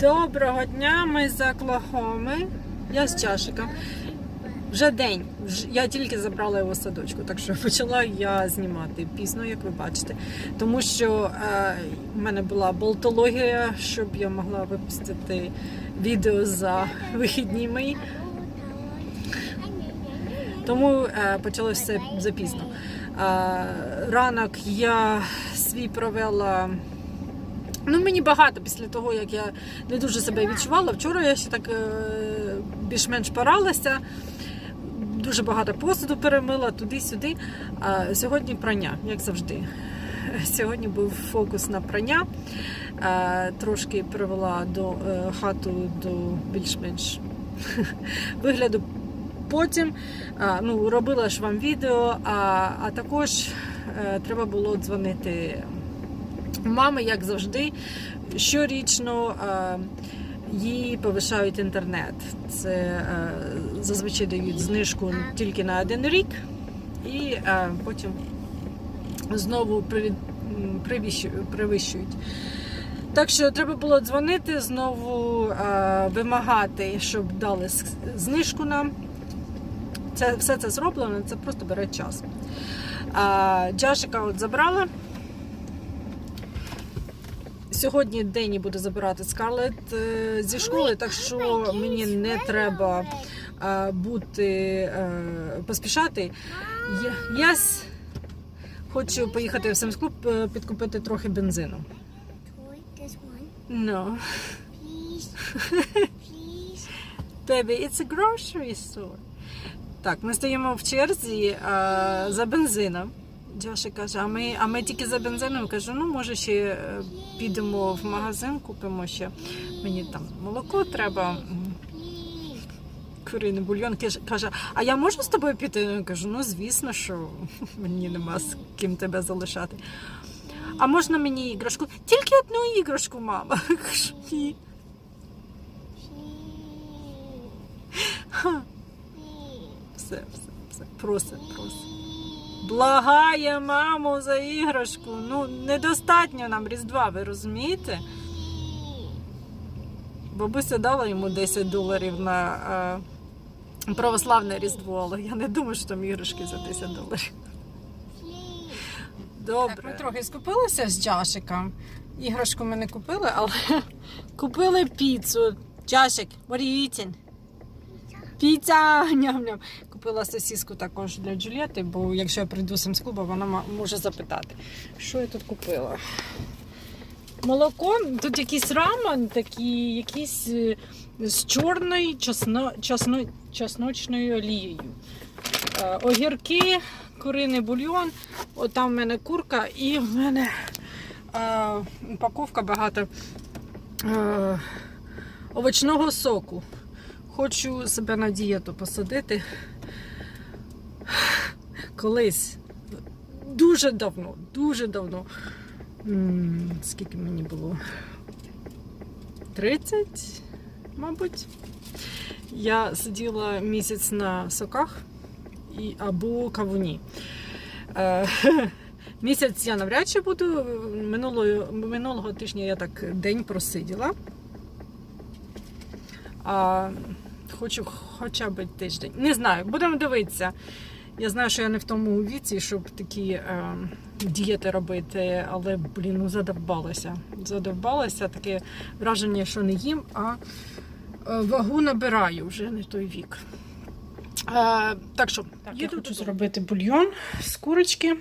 Доброго дня, ми з Оклахоми. Я з чашиком. Вже день. Я тільки забрала його садочку, так що почала я знімати пізно, як ви бачите. Тому що е, в мене була болтологія, щоб я могла випустити відео за вихідні мої. Тому е, почалося все запізно. Е, ранок я свій провела. Ну, мені багато після того, як я не дуже себе відчувала. Вчора я ще так е, більш-менш поралася. Дуже багато посуду перемила туди-сюди. А сьогодні прання, як завжди. Сьогодні був фокус на прання. Е, Трошки привела до е, хату до більш-менш вигляду. Потім ну, робила ж вам відео, а, а також треба було дзвонити мами, як завжди. Щорічно е, їй повишають інтернет. Це е, зазвичай дають знижку тільки на один рік, і е, потім знову привищують. Так що треба було дзвонити, знову вимагати, щоб дали знижку нам. Це, все це зроблено, це просто бере час. А, Джашика от забрала. Сьогодні Дені буде забирати Скарлет е, зі школи, так що мені не треба е, бути е, поспішати. Я, хочу поїхати в Семс клуб е, підкупити трохи бензину. No. Please. Baby, it's a grocery store. Так, ми стоїмо в черзі а, за бензином. Джаша каже, а ми, а ми тільки за бензином. Кажу, ну може ще е, підемо в магазин, купимо ще. Мені там молоко треба. Куриний бульйон Каже- а я можу з тобою піти? Я кажу, ну звісно, що мені нема з ким тебе залишати. А можна мені іграшку? Тільки одну іграшку, мама. Ні. Все, все, все. Просить, просить. Благає маму за іграшку. Ну, недостатньо нам Різдва, ви розумієте? Бабуся дала йому 10 доларів на е, православне Різдво, але я не думаю, що там іграшки за 10 доларів. Добре. Так, ми трохи скупилися з Джашиком. Іграшку ми не купили, але купили піцу. Джашик, what are you eating? Піца! Ням-ням. Купила сосиску також для Джулієти, бо якщо я прийду з клубу, вона може запитати, що я тут купила. Молоко, тут якийсь рамен, такі, якийсь е, з чорною чесно, чесно, чесночною олією. Е, огірки, куриний бульйон, там в мене курка і в мене е, упаковка багато е, овочного соку. Хочу себе на дієту посадити. Колись дуже давно, дуже давно. Скільки мені було? 30, мабуть. Я сиділа місяць на соках або кавуні. Е, Місяць я навряд чи буду. Минулого, минулого тижня я так день просиділа. А, хочу хоча б тиждень. Не знаю, будемо дивитися. Я знаю, що я не в тому віці, щоб такі е, дієти робити, але, блін, ну задовбалася. Задовбалася, таке враження, що не їм, а е, вагу набираю вже не той вік. Е, так що, так, я хочу зробити бульйон з курочки.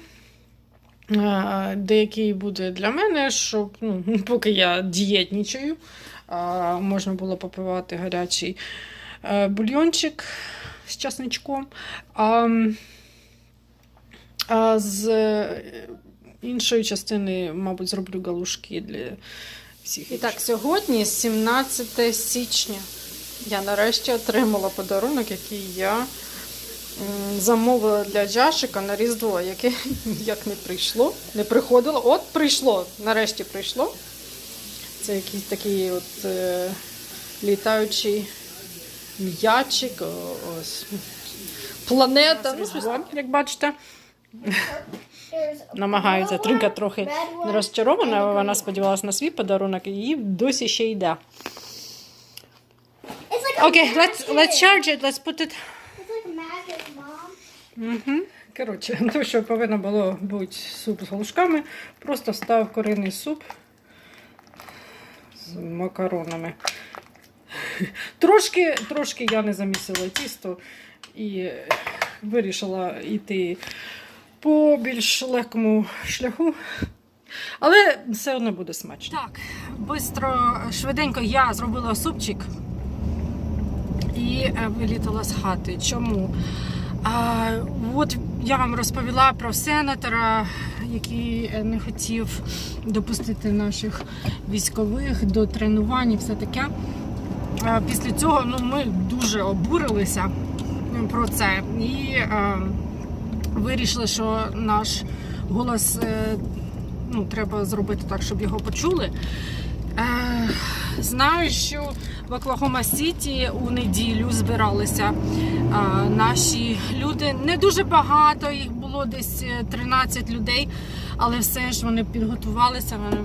Е, Деякий буде для мене, щоб ну, поки я дієтнічаю, е, можна було попивати гарячий бульйончик з часничком. А, а з е, іншої частини, мабуть, зроблю галушки для всіх. І так, сьогодні 17 січня. Я нарешті отримала подарунок, який я замовила для Джашика на Різдво, яке як не прийшло, не приходило. От прийшло, нарешті прийшло. Це якийсь такий от е, літаючий м'ячик. Ось. Планета. Ну, щось таке, як бачите, намагається. Тринка трохи розчарована, вона сподівалася на свій подарунок, і їй досі ще йде. Okay, let's let's charge it. Let's put it. Угу. Коротше, то, що повинно було бути суп з галушками, просто встав куриний суп з макаронами. Трошки, трошки я не замісила тісто і вирішила йти по більш легкому шляху. Але все одно буде смачно. Так, швидко, швиденько я зробила супчик і е, вилітала з хати. Чому? А, от я вам розповіла про сенатора, який е, не хотів допустити наших військових до тренувань і все таке. А, після цього ну, ми дуже обурилися про це і е, вирішили, що наш голос е, ну, треба зробити так, щоб його почули. Е, знаю, що в Оклахома Сіті у неділю збиралися е, наші люди. Не дуже багато, їх було десь е, 13 людей, але все ж вони підготувалися, вони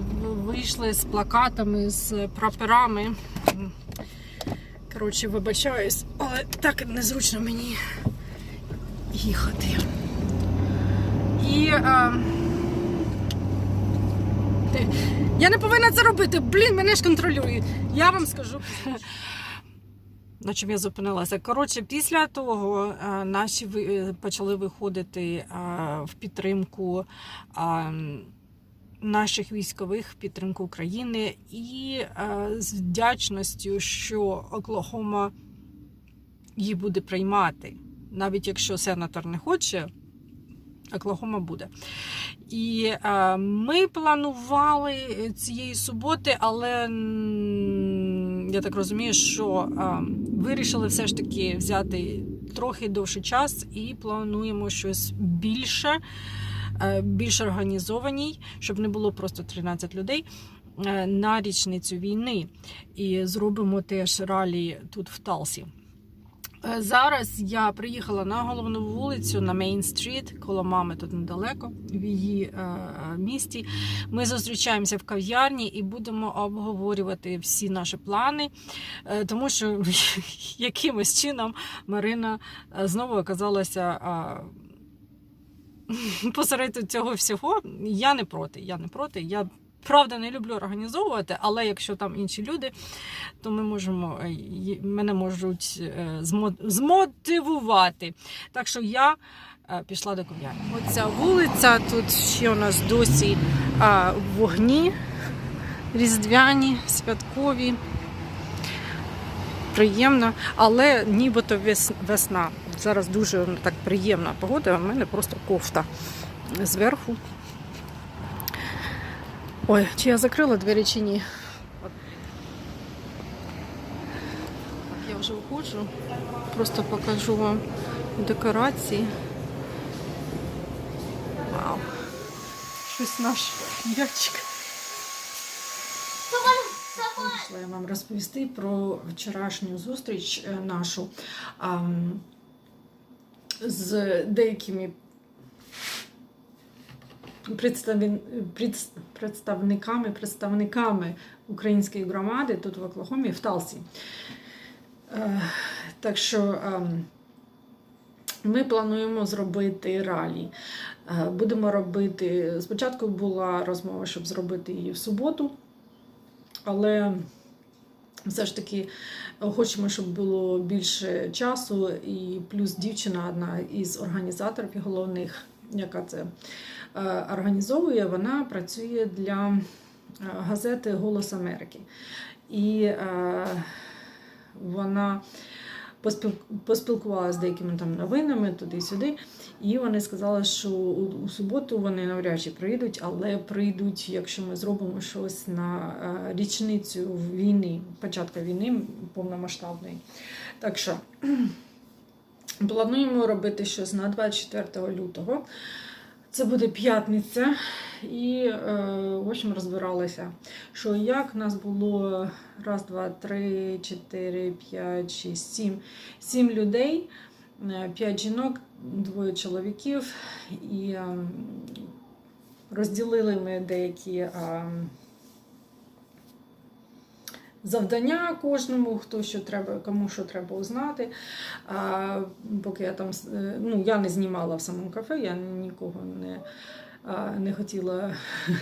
вийшли з плакатами, з прапорами. Коротше, вибачаюсь, але так незручно мені їхати. І. Е, я не повинна це робити. Блін, мене ж контролює. Я вам скажу. На чому я зупинилася? Коротше, після того е, наші е, почали виходити в підтримку наших військових, підтримку України і е, з вдячністю, що Оклахома її буде приймати. Навіть якщо сенатор не хоче, Оклахома буде. І е, ми планували цієї суботи, але я так розумію, що е, вирішили все ж таки взяти трохи довший час і плануємо щось більше, більш організованій, щоб не було просто 13 людей. е, На річницю війни і зробимо теж ралі тут в Талсі. Е, Зараз я приїхала на головну вулицю на Мейн Стріт, коло мами тут недалеко, в її е, е, місті. Ми зустрічаємося в кав'ярні і будемо обговорювати всі наші плани, е, тому що якимось чином Марина е, знову оказалася. Посеред цього всього я не проти. Я не проти. Я правда не люблю організовувати, але якщо там інші люди, то ми можемо е, мене можуть е, змотивувати. Так що я е, пішла до кав'ярні. Оця вулиця тут ще у нас досі вогні різдвяні, святкові. Приємно, але нібито весна. Зараз дуже так приємна погода, а в мене просто кофта зверху. Ой, чи я закрила двері чи ні? Так, я вже виходжу. Просто покажу вам декорації. Вау. Щось наш м'ячик. Вирішила я вам розповісти про вчорашню зустріч е, нашу з деякими представниками, представниками української громади тут в Оклахомі, в Талсі. Е, Так що ми плануємо зробити ралі. Е, Будемо робити. Спочатку була розмова, щоб зробити її в суботу, але все ж таки хочемо, щоб було більше часу, і плюс дівчина, одна із організаторів головних, яка це е, організовує, вона працює для е, газети Голос Америки. І е, вона поспілкувалася з деякими там новинами туди-сюди. І вони сказали, що у, суботу вони навряд чи прийдуть, але прийдуть, якщо ми зробимо щось на е, річницю війни, початку війни повномасштабної. Так що плануємо робити щось на 24 лютого. Це буде п'ятниця, і е, в общем розбиралися, що як нас було раз, два, три, чотири, п'ять, шість, сім. Сім людей, е, п'ять жінок, двоє чоловіків. І е, розділили ми деякі, е, завдання кожному, хто що треба, кому що треба узнати. А, поки я там е, ну, я не знімала в самому кафе, я нікого не, не хотіла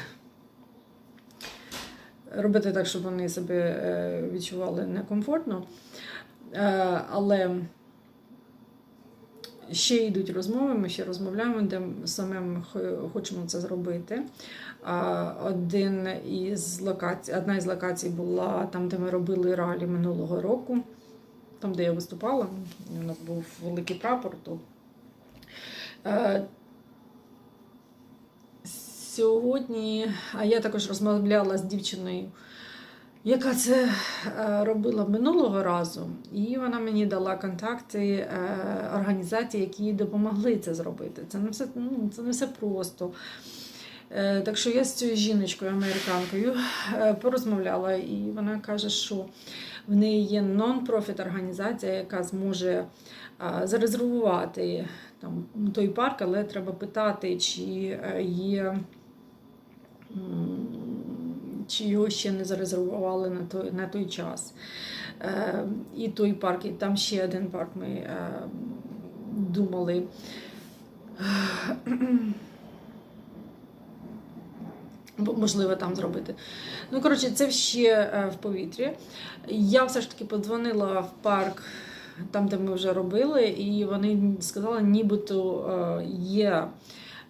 робити так, щоб вони себе е, відчували некомфортно. Е, Але ще йдуть розмови, ми ще розмовляємо, де саме ми хочемо це зробити. Один із локацій, одна із локацій була там, де ми робили ралі минулого року, там, де я виступала, у нас був великий прапор. То, е, Сьогодні, а я також розмовляла з дівчиною, яка це е, робила минулого разу, і вона мені дала контакти е, організацій, які допомогли це зробити. Це не все, ну, це не все просто. Е, Так що я з цією жіночкою, американкою, порозмовляла, і вона каже, що в неї є нон-профіт організація, яка зможе зарезервувати там, той парк, але треба питати, чи є. Чи його ще не зарезервували на той, на той час. Е, і той парк, і там ще один парк ми е, думали. Можливо, там зробити. Ну, коротше, це ще е, в повітрі. Я все ж таки подзвонила в парк, там, де ми вже робили, і вони сказали, нібито е, є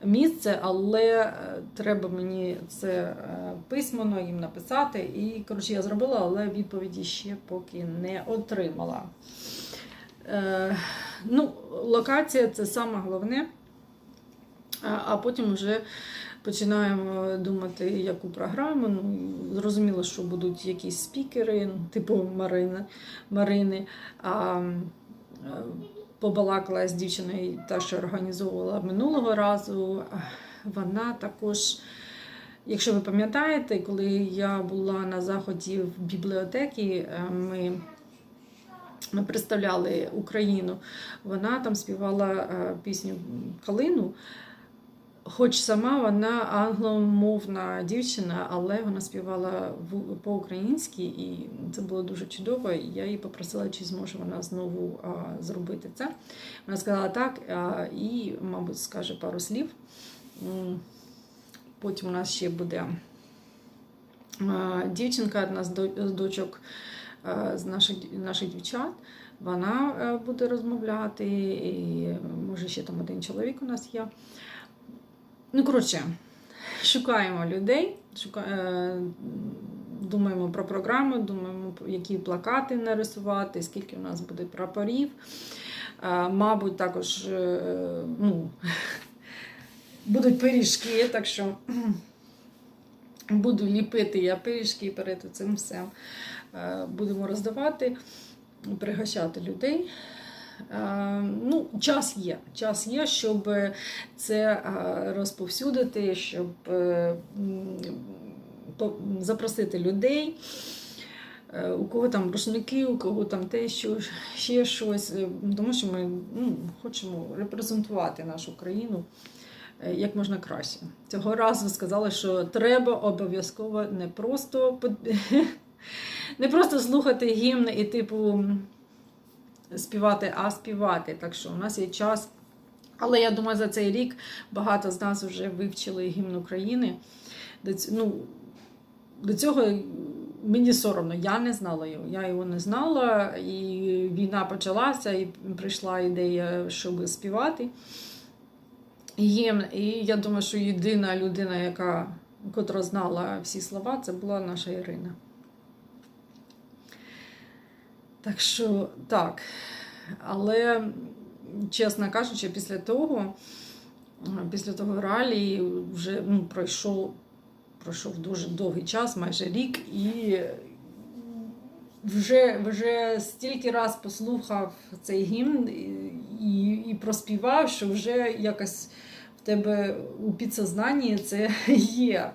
місце, але е, треба мені це е, письменно їм написати. І, коротше, я зробила, але відповіді ще поки не отримала. Е, ну, локація це саме головне. А- потім вже починаємо думати, яку програму. Ну, зрозуміло, що будуть якісь спікери, типу Марини. Марини. А, побалакала з дівчиною, та, що організовувала минулого разу. Вона також. Якщо ви пам'ятаєте, коли я була на заході в бібліотеці, е, ми, представляли Україну, вона там співала е, пісню Калину. Хоч сама вона англомовна дівчина, але вона співала по-українськи, і це було дуже чудово. І я її попросила, чи зможе вона знову а, зробити це. Вона сказала так, а, і, мабуть, скаже пару слів. Потім у нас ще буде а, дівчинка, одна з дочок а, з наших, наших дівчат. Вона е, буде розмовляти, і може ще там один чоловік у нас є. Ну, коротше, шукаємо людей, шука... е, думаємо про програму, думаємо, які плакати нарисувати, скільки у нас буде прапорів. Е, Мабуть, також е, ну, будуть пиріжки, так що буду ліпити я пиріжки перед цим всім. Будемо роздавати, пригощати людей. Е, Ну, час є. Час є, щоб це е, розповсюдити, щоб е, запросити людей. У кого там рушники, у кого там те, що ще щось. Тому що ми ну, хочемо репрезентувати нашу країну як можна краще. Цього разу сказали, що треба обов'язково не просто не просто слухати гімн і типу співати, а співати. Так що у нас є час. Але я думаю, за цей рік багато з нас вже вивчили гімн України. До, ну, до цього мені соромно, я не знала його. Я його не знала, і війна почалася, і прийшла ідея, щоб співати гімн. І я думаю, що єдина людина, яка котра знала всі слова, це була наша Ірина. Так що так. Але, чесно кажучи, після того, після того ралі вже ну, пройшов, пройшов дуже довгий час, майже рік, і вже, вже стільки раз послухав цей гімн і, і проспівав, що вже якось в тебе у підсознанні це є.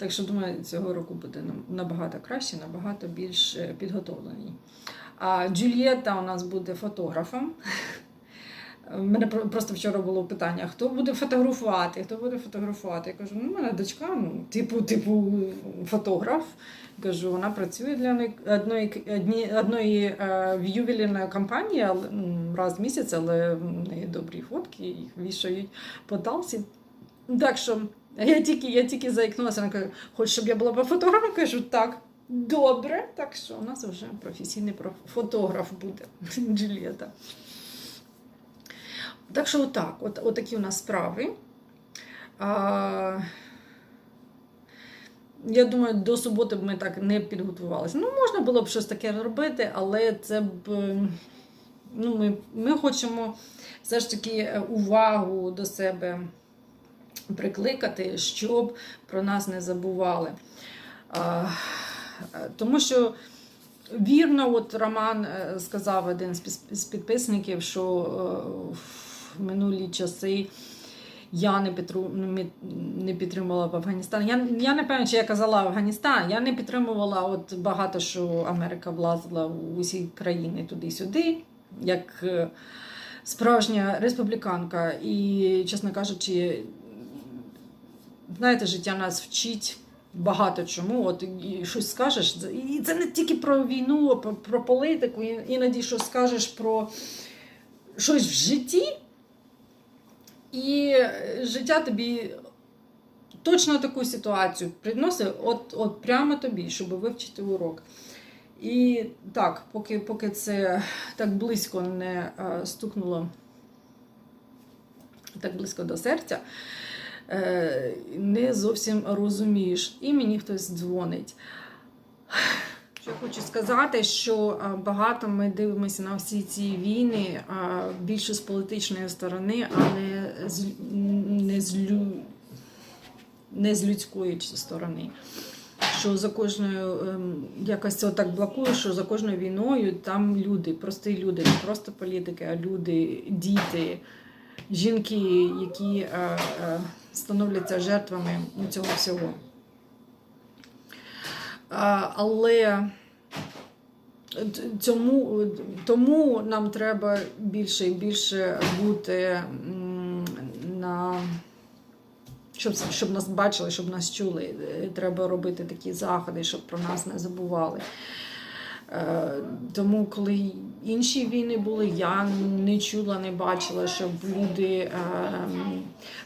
Так що, думаю, цього року буде набагато краще, набагато більш е, підготовлений. А Джульєта у нас буде фотографом. У мене просто вчора було питання: хто буде фотографувати? Хто буде фотографувати? Я кажу, ну, у мене дочка, ну, типу, типу, фотограф. Кажу, вона працює для одної, одні- одної е, ювелірної компанії раз в місяць, але в неї добрі фотки, їх вішають по талсі. Так що я тільки, я тільки заікнулася, вона каже, хочеш, щоб я була по фотографом? Кажу, так. Добре, так що у нас вже професійний фотограф буде Джулієта. Так що отак, от, от такі у нас справи. А, я думаю, до суботи б ми так не підготувалися. Ну, можна було б щось таке робити, але це б. Ну, ми, ми хочемо все ж таки е, увагу до себе прикликати, щоб про нас не забували. Тому що вірно, от Роман е, сказав один з підписників, що е, в минулі часи я не, підтру, ну, не підтримувала в Афганістан. Я, я не пам'ятаю, чи я казала Афганістан. Я не підтримувала от багато, що Америка влазила в усі країни туди-сюди, як е, справжня республіканка. І, чесно кажучи, знаєте, життя нас вчить. Багато чому, от і щось скажеш, і це не тільки про війну, про, про політику, іноді щось скажеш про щось в житті, і життя тобі точно таку ситуацію приносить от, от прямо тобі, щоб вивчити урок. І так, поки, поки це так близько не е, стукнуло так близько до серця, не зовсім розумієш. І мені хтось дзвонить. Що хочу сказати, що багато ми дивимося на всі ці війни а, більше з політичної сторони, а не з, не з, не з людської сторони. Що за кожною ем, якось це так блокує, що за кожною війною там люди, прості люди, не просто політики, а люди, діти, жінки, які е, е, становляться жертвами цього всього. Але цьому, тому нам треба більше і більше бути на. Щоб, щоб нас бачили, щоб нас чули. Е, Треба робити такі заходи, щоб про нас не забували. Е, Тому, коли інші війни були, я не чула, не бачила, щоб люди е,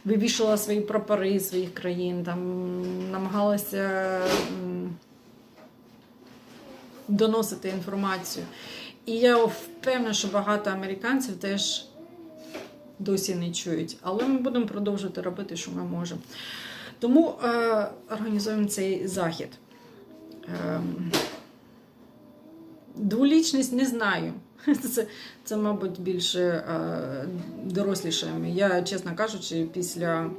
вивішували свої прапори своїх країн, там намагалися доносити інформацію. І я впевнена, що багато американців теж досі не чують. Але ми будемо продовжувати робити, що ми можемо. Тому е, організуємо цей захід. Е, дволічність не знаю. Це, це мабуть, більше е, дорослішими. Я, чесно кажучи, після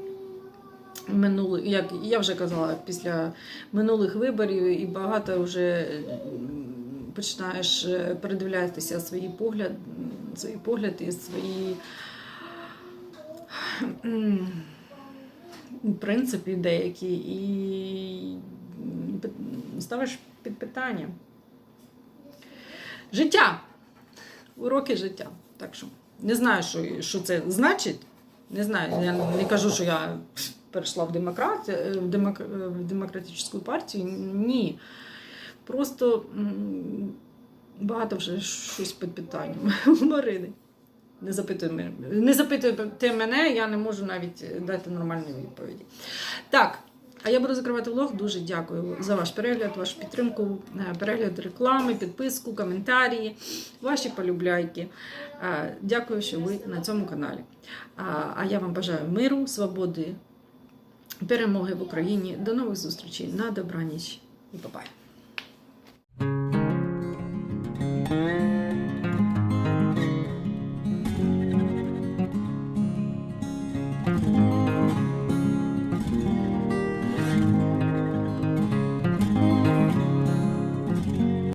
минулих, як я вже казала, після минулих виборів і багато вже починаєш е, передивлятися свої погляди, свої погляди, свої принципи деякі, і ставиш під питання. Життя. Уроки життя. Так що не знаю, що, що це значить. Не знаю, я не кажу, що я перейшла в, демократ, в, демок, в демократичну партію. Ні. Просто багато вже щось під питанням. Марини. Не запитуй мене. Не запитуйте мене, я не можу навіть дати нормальної відповіді. Так, а я буду закривати влог. Дуже дякую за ваш перегляд, вашу підтримку, е, перегляд реклами, підписку, коментарі, ваші полюбляйки. Е, Дякую, що ви на цьому каналі. А а я вам бажаю миру, свободи, перемоги в Україні. До нових зустрічей на добраніч і па-бай.